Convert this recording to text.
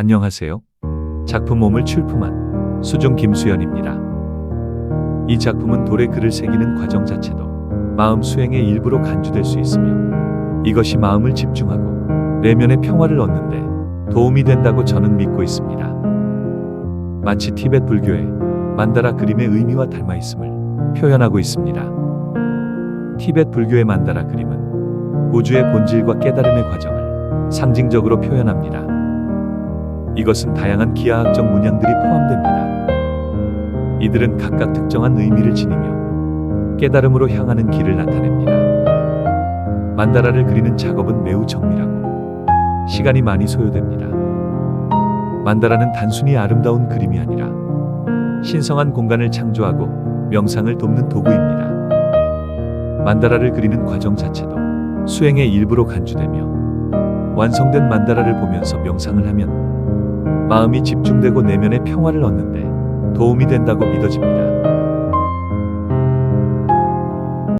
안녕하세요. 작품 몸을 출품한 수중 김수연입니다. 이 작품은 돌에 글을 새기는 과정 자체도 마음 수행의 일부로 간주될 수 있으며 이것이 마음을 집중하고 내면의 평화를 얻는데 도움이 된다고 저는 믿고 있습니다. 마치 티베트 불교의 만다라 그림의 의미와 닮아 있음을 표현하고 있습니다. 티베트 불교의 만다라 그림은 우주의 본질과 깨달음의 과정을 상징적으로 표현합니다. 이것은 다양한 기하학적 문양들이 포함됩니다. 이들은 각각 특정한 의미를 지니며 깨달음으로 향하는 길을 나타냅니다. 만다라를 그리는 작업은 매우 정밀하고 시간이 많이 소요됩니다. 만다라는 단순히 아름다운 그림이 아니라 신성한 공간을 창조하고 명상을 돕는 도구입니다. 만다라를 그리는 과정 자체도 수행의 일부로 간주되며 완성된 만다라를 보면서 명상을 하면 마음이 집중되고 내면의 평화를 얻는데 도움이 된다고 믿어집니다.